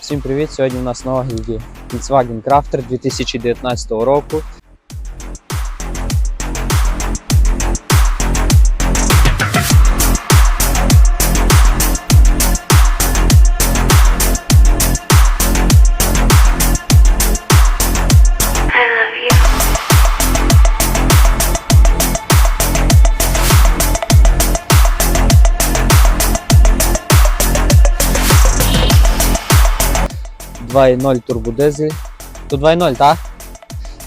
Всім привіт! Сьогодні у нас нова гільдія Volkswagen Crafter 2019 року. 2.0 турбодизель. То 2.0, так?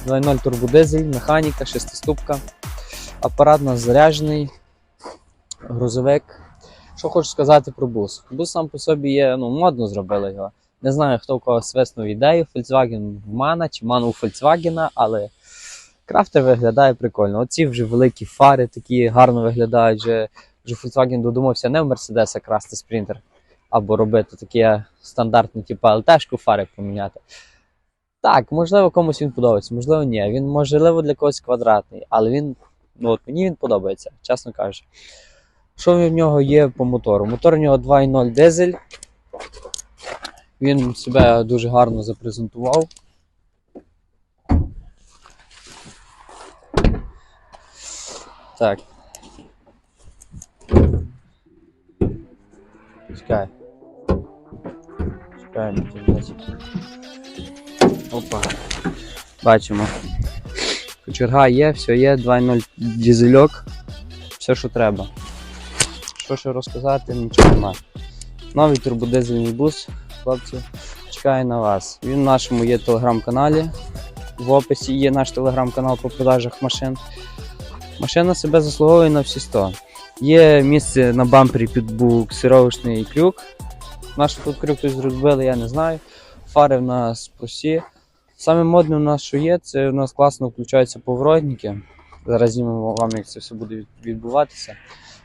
2.0 турбодизель, механіка, шестиступка. Апарат у нас заряджений, грузовик. Що хочу сказати про бус. Бус сам по собі є, ну, модно зробили його. Не знаю, хто у кого свиснув ідею. Volkswagen в Мана чи Ман у Volkswagen, але крафтер виглядає прикольно. Оці вже великі фари такі гарно виглядають. Вже, вже Volkswagen додумався не в Mercedes красти спринтер, або робити таке стандартне, типу ЛТшку фари поміняти. Так, можливо, комусь він подобається, можливо, ні. Він можливо для когось квадратний, але він, ну от мені він подобається, чесно кажучи. Що в нього є по мотору? Мотор у нього 2.0 дизель. Він себе дуже гарно запрезентував. Так. Чекай. Чекай, ну. Опа. Бачимо. Кочерга є, все є, 2.0 дізельок. Все, що треба. Що ще розказати, нічого немає. Новий турбодизельний бус, хлопці, чекає на вас. Він в нашому є телеграм-каналі. В описі є наш телеграм-канал по продажах машин. Машина себе заслуговує на всі 100. Є місце на бампері під буксировочний крюк. Наш тут крюк зробили, я не знаю. Фари в нас прості. Саме модне у нас, що є, це у нас класно включаються поворотники. Зараз знімемо вам, як це все буде відбуватися.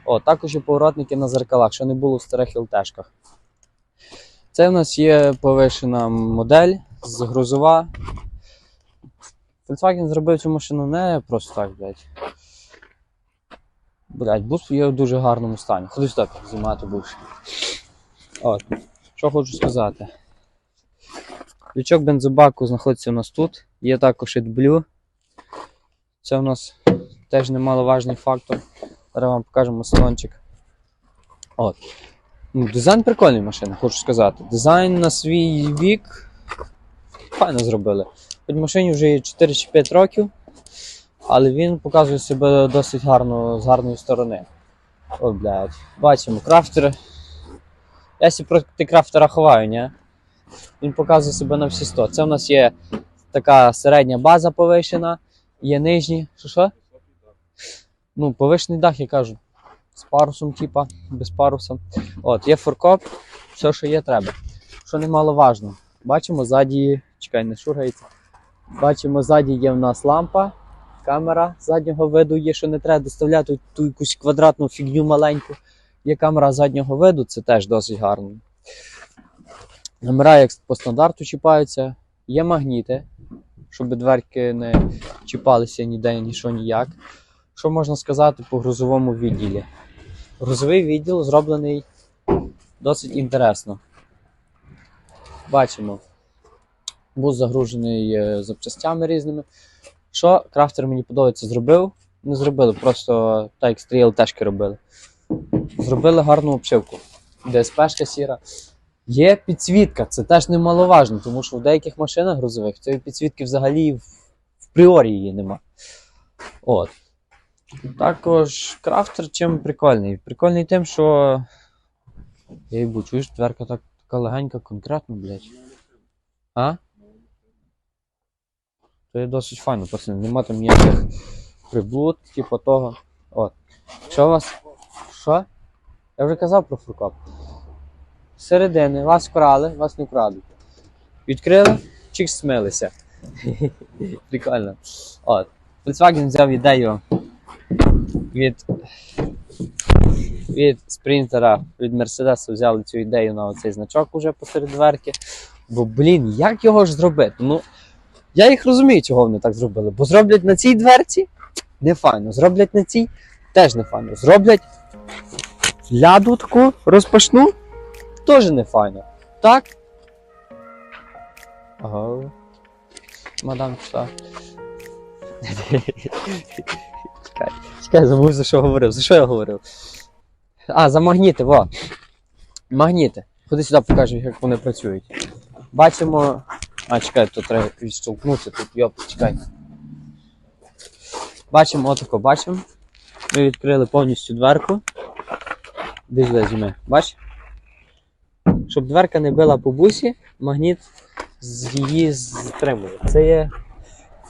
О, також є поворотники на зеркалах, що не було в старих ЛТшках. Це у нас є повишена модель з грузова. Volkswagen зробив цю машину не просто так, блядь. Блядь, бус є в дуже гарному стані. Ходи сюди знімати будеш. От. Що хочу сказати. Лючок бензобаку знаходиться у нас тут. Є також AdBlue. Це у нас теж немаловажний фактор. Зараз вам покажемо салончик. От. Ну, дизайн прикольний машини, хочу сказати. Дизайн на свій вік файно зробили. Хоч машині вже є 4 чи 5 років, але він показує себе досить гарно з гарної сторони. О, блядь. Бачимо, крафтер. Я сі проти крафтера ховаю, ні? Він показує себе на всі 100. Це в нас є така середня база повишена, є нижні. Що що? Ну, повишений дах, я кажу. З парусом, типа, без паруса. От, є форкоп, все, що є, треба. Що немаловажно. Бачимо, ззаді, чекай, не шугається. Бачимо, ззаді є в нас лампа, камера заднього виду є, що не треба доставляти ту якусь квадратну фігню маленьку. Є камера заднього виду, це теж досить гарно. Номера як по стандарту чіпаються, є магніти, щоб дверки не чіпалися ніде, нічого ніяк. Що можна сказати по грузовому відділі? Грузовий відділ зроблений досить інтересно. Бачимо. Бус загружений е, запчастями різними. Що крафтер мені подобається, зробив? Не зробили, просто так як стріл тежки робили. Зробили гарну обшивку. ДСПшка сіра. Є підсвітка, це теж немаловажно, тому що в деяких машинах грузових цієї підсвітки взагалі в, в пріорі її нема. От. Також крафтер чим прикольний? Прикольний тим, що. Я їбу, чуєш, дверка так, така легенька, конкретно, блядь. А? То є досить файно, пацани. Нема там ніяких приблуд, типу того. От. Що у вас. Що? Я вже казав про фуркоп. Середини вас вкрали, вас не вкрадуть. Відкрили, чик смилися. Прикольно. От. Volkswagen взяв ідею від, від спринтера, від Мерседеса взяли цю ідею на оцей значок уже посеред дверки. Бо, блін, як його ж зробити? Ну, я їх розумію, чого вони так зробили. Бо зроблять на цій дверці не файно. Зроблять на цій теж не файно. Зроблять ляду таку розпашну теж не файно. Так, Ага. Мадам пішла. Чекай, чекай, забув за що говорив. За що я говорив? А, за магніти, во. Магніти. Ходи сюди покажу, як вони працюють. Бачимо. А, чекай, тут треба відштовхнутися, тут йоп, чекай. Бачимо, отако, бачимо. Ми відкрили повністю дверку. Десь візьми, бач? Щоб дверка не била по бусі, магніт її стримує. Це є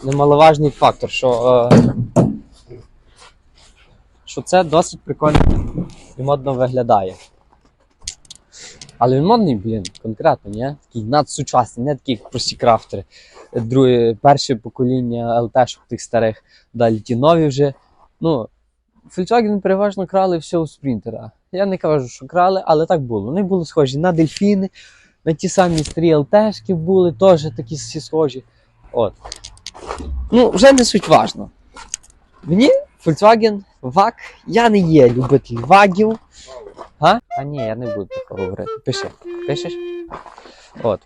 немаловажний фактор, що, е, що це досить прикольно і модно виглядає. Але він модний, блін, конкретно, ні? Такий надсучасний, не такий як прості крафтери. Друге, перше покоління ЛТшок тих старих, далі ті нові вже. Ну, Volkswagen переважно крали все у спринтера. Я не кажу, що крали, але так було. Вони були схожі на дельфіни, на ті самі старі ЛТшки були, теж такі всі схожі. От. Ну, вже не суть важно. Мені Volkswagen VAG, я не є любитель вагів. А? А ні, я не буду такого говорити. Пиши. Пишеш? От.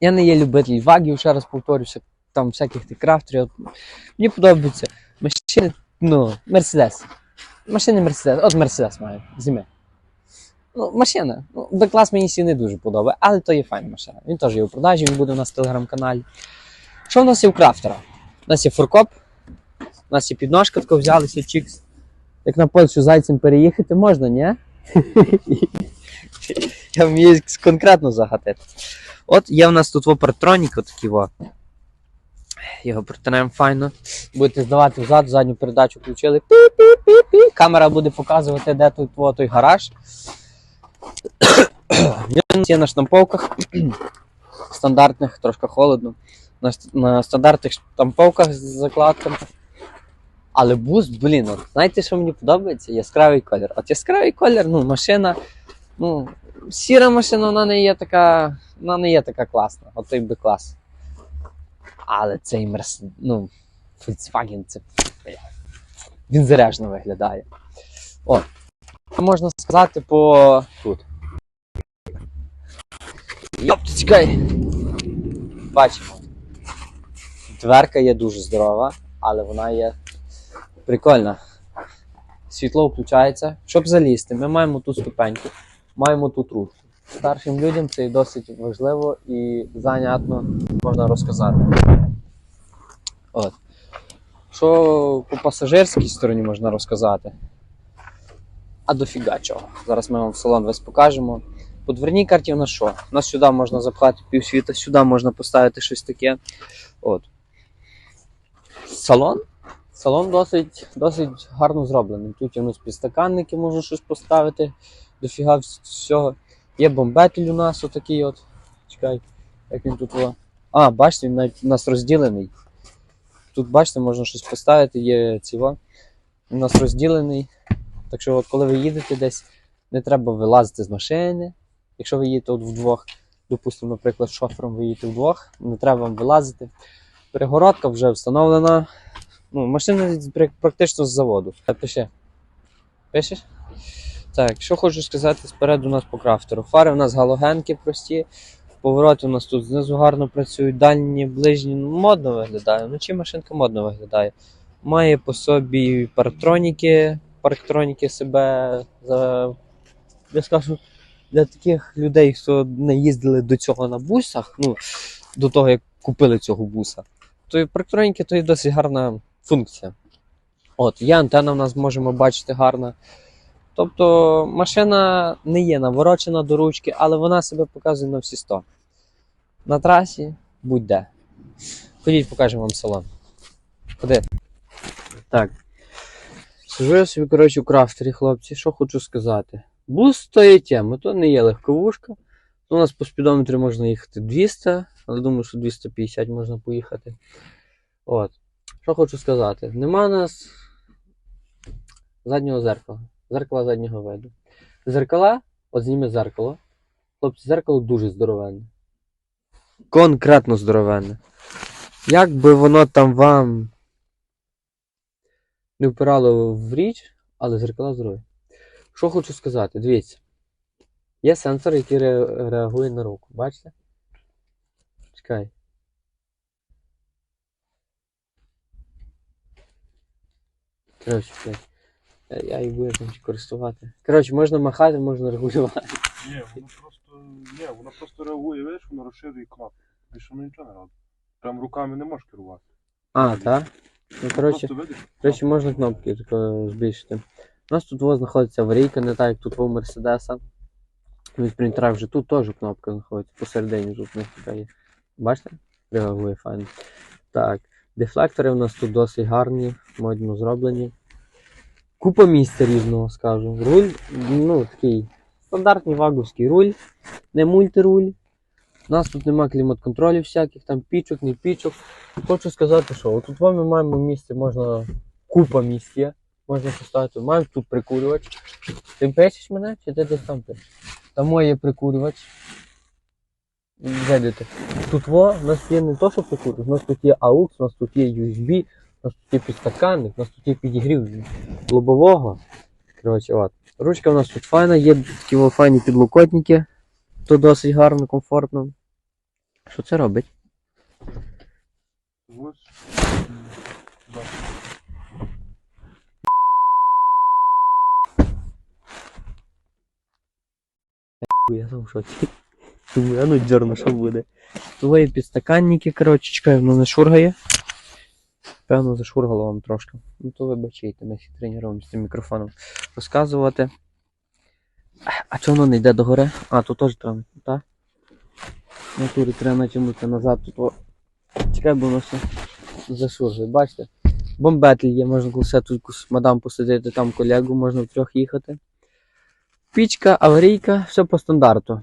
Я не є любитель вагів, ще раз повторюся, там всяких тих крафтерів. Мені подобаються машини, ну, Мерседес. Машини Мерседес. От Мерседес має. Зіми. Ну, машина. Ну, Б-клас мені сі не дуже подобає, але то є файна машина. Він теж є у продажі, він буде у нас в телеграм-каналі. Що в нас є у крафтера? У нас є фуркоп, у нас є підножка, тако взялися чікс. Як на Польщу зайцем переїхати можна, ні? Я вмію конкретно загатити. От є в нас тут вопартронік, отакий во. Його протинаємо файно. Будете здавати взад, задню передачу включили. Пі-пі-пі-пі. Камера буде показувати, де тут во, той гараж. Він є на штамповках. Стандартних, трошки холодно. На, на стандартних штамповках з закладками. Але бус, блін, от, знаєте, що мені подобається? Яскравий колір. От яскравий колір, ну, машина, ну, сіра машина, вона не є така, вона не є така класна, от той би клас. Але цей Мерс, ну, Volkswagen, це, він заряжно виглядає. От. Можна сказати по тут. Йопти, чекай! Бачимо. Дверка є дуже здорова, але вона є прикольна. Світло включається. Щоб залізти, ми маємо ту ступеньку, маємо тут ручку. Старшим людям це досить важливо і занятно можна розказати. От. Що по пасажирській стороні можна розказати? А дофіга чого. Зараз ми вам салон весь покажемо. По дверній карті у нас що? У нас сюди можна запхати півсвіта, сюди можна поставити щось таке. От. Салон? Салон досить, досить гарно зроблений. Тут у нас підстаканники, можна щось поставити. Дофіга всього. Є бомбетель у нас отакий от. Чекай, як він тут. А, бачите, він навіть у нас розділений. Тут, бачите, можна щось поставити, є ціва. У нас розділений. Так що, от коли ви їдете десь, не треба вилазити з машини. Якщо ви їдете от вдвох, допустимо, наприклад, з шофером ви їдете вдвох, не треба вам вилазити. Перегородка вже встановлена. Ну, машина практично з заводу. Пиши. Пишеш? Так, що хочу сказати спереду у нас по крафтеру. Фари у нас галогенки прості. Повороти у нас тут знизу гарно працюють, дальні, ближні, ну, модно виглядає. Вночі машинка модно виглядає. Має по собі парктроніки, парктроніки себе за. Я скажу, для таких людей, хто не їздили до цього на бусах, ну, до того, як купили цього буса, то парктроніки то є досить гарна функція. От, є антенна в нас можемо бачити гарна. Тобто машина не є наворочена до ручки, але вона себе показує на всі 100. На трасі будь-де. Ходіть, покажемо вам салон. Ходи. Так. Сижу я собі, коротше, у крафтері, хлопці. Що хочу сказати? Бус то є тема, то не є легковушка. У нас по спідометрі можна їхати 200, але думаю, що 250 можна поїхати. От. Що хочу сказати? Нема у нас заднього зеркала. Зеркала заднього виду. Зеркала, от зніми зеркало. Хлопці, зеркало дуже здоровенне. Конкретно здоровенне. Як би воно там вам не впирало в річ, але зеркала здорові. Що хочу сказати, дивіться. Є сенсор, який ре- реагує на руку. Бачите? Чекай. Блядь. Я, я і буду там користувати. Коротше, можна махати, можна регулювати. Ні, воно просто. Ні, воно просто реагує, видиш, воно розширює кнопку. Більше воно нічого не робить. Прям руками не можеш керувати. А, так? Ну, коротше, коротше, можна кнопки тако збільшити. У нас тут ось знаходиться аварійка, не так як тут у Мерседеса. Від принтера вже тут теж кнопка знаходиться посередині, тут у них така є. Бачите? Реагує файно. Так, дефлектори у нас тут досить гарні, модно зроблені. Купа місця різного, скажу. Руль, ну, такий стандартний ваговський руль, не мультируль. У нас тут нема клімат-контролів всяких, там пічок, не пічок. Хочу сказати, що отут ми маємо місце, можна купа місць є, можна поставити. Маємо тут прикурювач. Ти пишеш мене, чи ти десь там пишеш? Там моє прикурювач. Видите. Тут во, у нас є не то, що прикурювач, у нас тут є AUX, у нас тут є USB, нас тут є підстаканник, у нас тут є підігрів лобового. Коротше, от. Ручка у нас тут файна, є такі файні підлокотники. То досить гарно, комфортно. Що це робить? Ось. Я сам в шоці. Думаю, а ну дьорно, що буде. Є підстаканники, коротше, чекаю, воно не шургає. Певно, зашургало вам трошки. Ну то вибачайте, ми всі з цим мікрофоном розказувати. А, чого воно не йде догори? А, тут теж треба, так? В натурі треба натягнути назад, тут. Чекай, бо воно все зашургає, бачите? Бомбетль є, можна лише тут мадам посадити, там колегу, можна втрьох їхати. Пічка, аварійка, все по стандарту.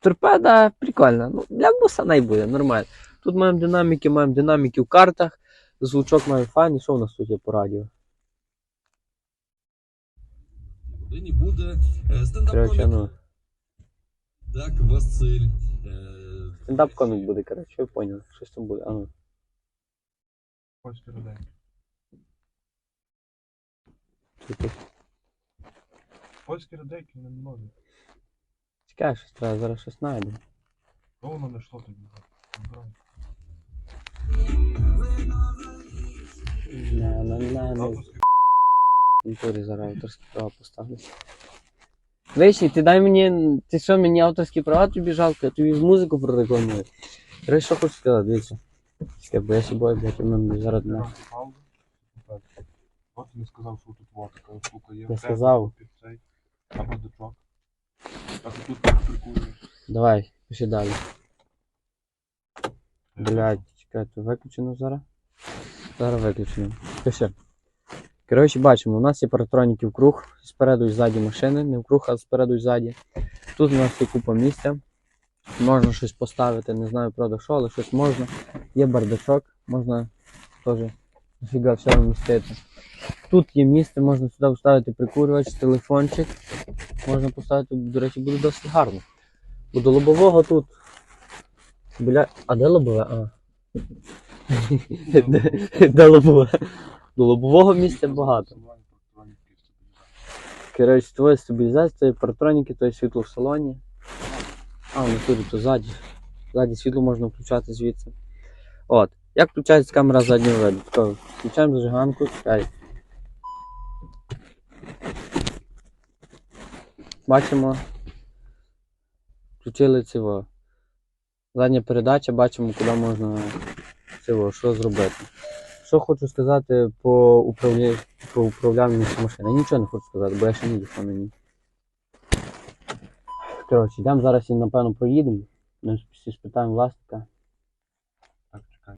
Торпеда прикольна. Ну, для буса най буде, нормально. Тут маємо динаміки, маємо динаміки в картах. Звучок маємо файний. Що у нас тут є по радіо? Нині буде е, стендап-комік. ну, Так, Василь. е, стендап комік буде, коротше, ви поняли. Щось там буде. А ну. Польські роденьки. тут, тут. Польські родейки не можуть. Чекай, щось треба, зараз щось знайдемо. То воно не йшло тоді. Не, не, не, не. Натурі зараз авторські права поставлю. Вишні, ти дай мені. Ти що, мені авторські права тобі жалко, я тобі музику прорекламую. Коротше, що хочу сказати, дивіться. Чекай, бо я ще бою, блядь, у мене зараз не. От сказав, що тут вот така штука є. Я сказав. Або дочок. А тут прикурюєш. Давай, пиши далі. Блядь, чекай, то виключено зараз? Зараз виключено. Пиши. Коротше, бачимо, у нас є паратроніки в круг, спереду і ззаді машини, не в круг, а спереду і ззаді. Тут у нас є купа місця. Можна щось поставити, не знаю правда що, але щось можна. Є бардачок, можна теж дофіга всього вмістити. Тут є місце, можна сюди вставити прикурювач, телефончик. Можна поставити, до речі, буде досить гарно. Бо до лобового тут. Бля. А де лобове? А. Де- Де лобове? До лобового місця багато. Коротше, твоє стабілізація, твої то є світло в салоні. А, в натурі то ззаді. Ззаді світло можна включати звідси. От. Як включається камера заднього виду? Включаємо зажиганку, чекай. Бачимо. Включили цього. Задня передача, бачимо, куди можна цього, що зробити. Що хочу сказати по управлінню по управлянню машини. Нічого не хочу сказати, бо я ще не їхав на. Коротше, йдемо зараз і напевно проїдемо. Ми всі спитаємо власника. Так, чекай.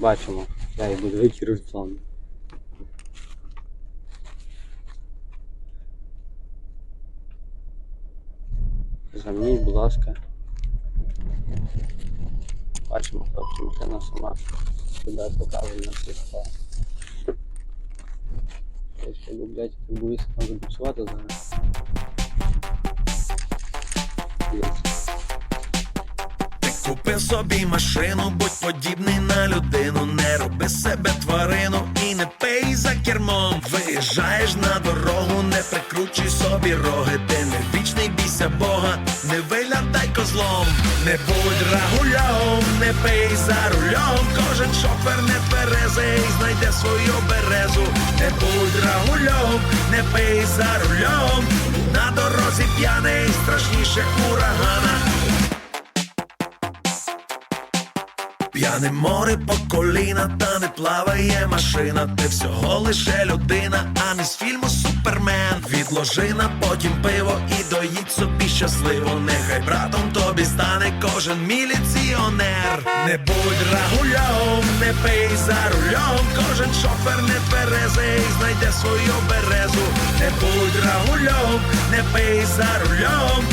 Бачимо. Я її буду вийти Руслан. Будь ласка. Бачимо, тобто машина сама себе показує на всі справи. Я ще блядь, боюся там забуксувати зараз. Купи собі машину, будь подібний на людину, не роби себе тварину і не пий за кермом. Виїжджаєш на дорогу, не прикручуй собі роги, злом. Не будь рагулям, не пий за рулем. Кожен шофер не тверезий, знайде свою березу. Не будь рагульом, не пий за рулем. На дорозі п'яний страшніше урагана. П'яне море по коліна, та не плаває машина. Ти всього лише людина, а не з фільму Супермен. Відложи на потім пиво і доїдь собі щасливо. Нехай братом тобі стане кожен міліціонер. Не будь рагульом, не пий за рулем. Кожен шофер не тверезий, знайде свою березу. Не будь рагульом, не пий за рулем.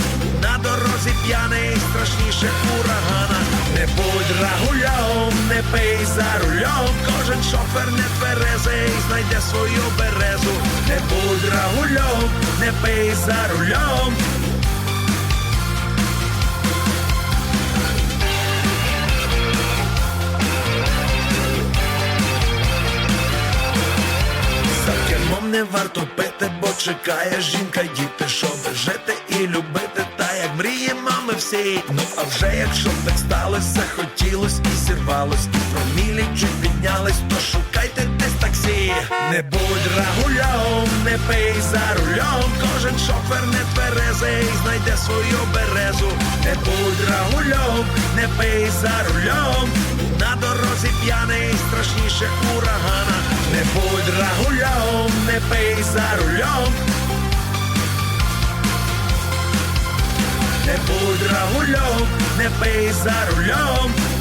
На дорозі п'яний страшніше урагана. Не будь рагульом, не пий за рулем. Кожен шофер не тверезий, знайде свою березу. Не будь рагульом, не пий за рулем. Не варто пити, бо чекає жінка, діти, щоб жити і любити, та як мріє мами всі. Ну а вже якщо так сталося, хотілось і зірвалось, і промілі чуть піднялись, то шукайте десь таксі. Не будь рагульом, не пий за рулем, кожен шофер не тверезий, знайде свою березу. Не будь рагульом, не пий за рулем, на дорозі п'яний страшніше урагана. Не будь рагульом, не пий за рулем. Не будь рагульом, не пий за рулем.